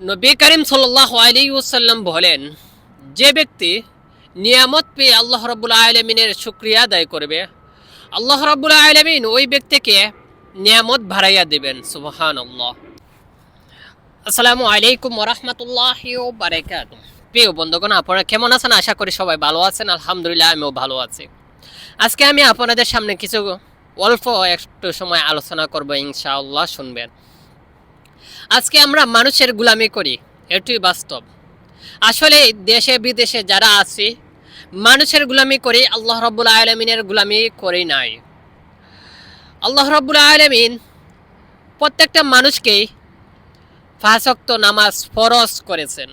নবী করিম সাল্লাহ আলী ওসাল্লাম বলেন, যে ব্যক্তি নিয়ামত পেয়ে আল্লাহ রব্বুল আলমিনের শুক্রিয়া আদায় করবে, আল্লাহ রব্বুল আলমিন ওই ব্যক্তিকে নিয়ামত ভাড়াইয়া দেবেন। সুবহান আল্লাহ আসসালামু আলাইকুম ওরহমতুল্লাহ বারাকাত প্রিয় বন্ধুগণ, আপনারা কেমন আছেন? আশা করি সবাই ভালো আছেন। আলহামদুলিল্লাহ, আমিও ভালো আছি। আজকে আমি আপনাদের সামনে কিছু অল্প একটু সময় আলোচনা করব, ইনশাআল্লাহ শুনবেন। আজকে আমরা মানুষের গুলামি করি এটাই বাস্তব। আসলে দেশে বিদেশে যারা আছি, মানুষের গুলামি করি, আল্লাহ রব্বুল আলমিনের গুলামি করি নাই। আল্লাহ রব্বুল আলমিন প্রত্যেকটা মানুষকেই ফাঁসক্ত নামাজ ফরজ করেছেন।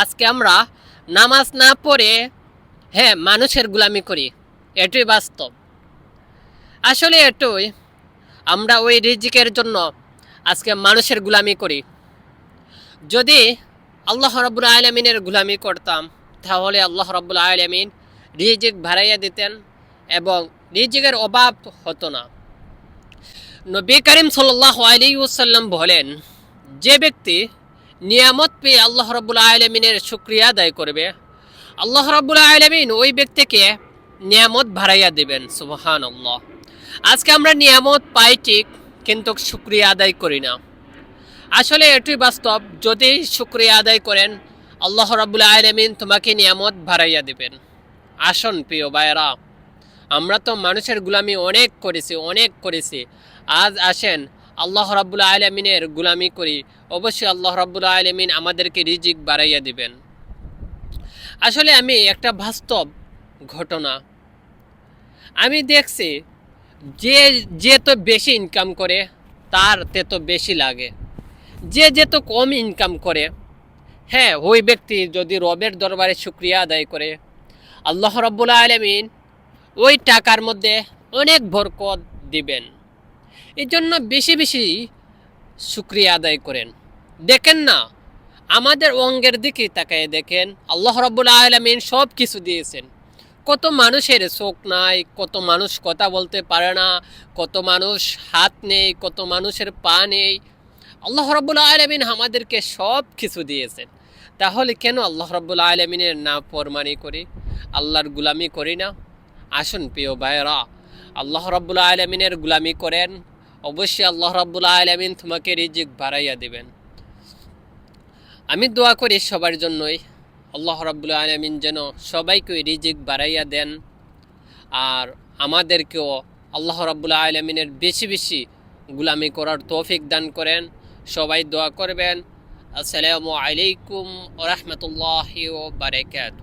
আজকে আমরা নামাজ না পড়ে হ্যাঁ মানুষের গুলামি করি এটুই বাস্তব। আসলে এটুই, আমরা ওই রিজিকের জন্য আজকে মানুষের গুলামি করি। যদি আল্লাহ রব্বুল আলমিনের গুলামি করতাম, তাহলে আল্লাহ রব্বুল আলমিন রিজিক ভাড়াইয়া দিতেন এবং রিজিকের অভাব হতো না। নবী করিম সাল্লাহ আলী ওসাল্লাম বলেন, যে ব্যক্তি নিয়ামত পেয়ে আল্লাহ রব্বুল আলমিনের শুক্রিয়া আদায় করবে, আল্লাহ রব্বুল আলমিন ওই ব্যক্তিকে নিয়ামত ভাড়াইয়া দেবেন। সুবহান আল্লাহ আজকে আমরা নিয়ামত পাই ঠিক কিন্তু শুক্রিয়া আদায় করি না। আসলে এটাই বাস্তব। যদি শুক্রিয়া আদায় করেন, আল্লাহ রাবুল আলমিন তোমাকে নিয়ামত ভাড়াইয়া দেবেন। আসুন প্রিয় ভাইয়েরা, আমরা তো মানুষের গুলামি অনেক করেছি অনেক করেছি। আজ আসেন, আল্লাহ রাবুল আলমিনের গুলামি করি। অবশ্যই আল্লাহ রাবুল আলমিন আমাদেরকে রিজিক বাড়াইয়া দিবেন। আসলে আমি একটা বাস্তব ঘটনা। আমি দেখছি যে যে তো বেশি ইনকাম করে, তার তে তো বেশি লাগে। যে যে তো কম ইনকাম করে হ্যাঁ ওই ব্যক্তি যদি রবের দরবারে শুক্রিয়া আদায় করে, আল্লাহ রব্বুল আলমিন ওই টাকার মধ্যে অনেক বরকত দিবেন। এই জন্য বেশি বেশি শুক্রিয়া আদায় করেন। দেখেন না, আমাদের অঙ্গের দিকে তাকায় দেখেন, আল্লাহ রব্বুল আলমিন সব কিছু দিয়েছেন। কত মানুষের চোখ নাই, কত মানুষ কথা বলতে পারে না, কত মানুষ হাত নেই, কত মানুষের পা নেই। আল্লাহ রব্বুল আলমিন আমাদেরকে সব কিছু দিয়েছেন। তাহলে কেন আল্লাহ রব্বুল আলমিনের না ফরমানি করি? আল্লাহর গুলামি করি না? আসুন প্রিয় ভাইয়েরা, আল্লাহ রব্বুল আলমিনের গুলামি করেন। অবশ্যই আল্লাহ রব্বুল আলমিন তোমাকে রিজিক বাড়াইয়া দেবেন। আমি দোয়া করি সবার জন্যই। আল্লাহ রাবুল্লা আলমিন যেন সবাইকে রিজিক বাড়াইয়া দেন আর আমাদেরকেও আল্লাহ রাবুল্লা আলমিনের বেশি বেশি গুলামি করার তৌফিক দান করেন। সবাই দোয়া করবেন। আসসালামু আলাইকুম রহমতুল্লাহ বারকাত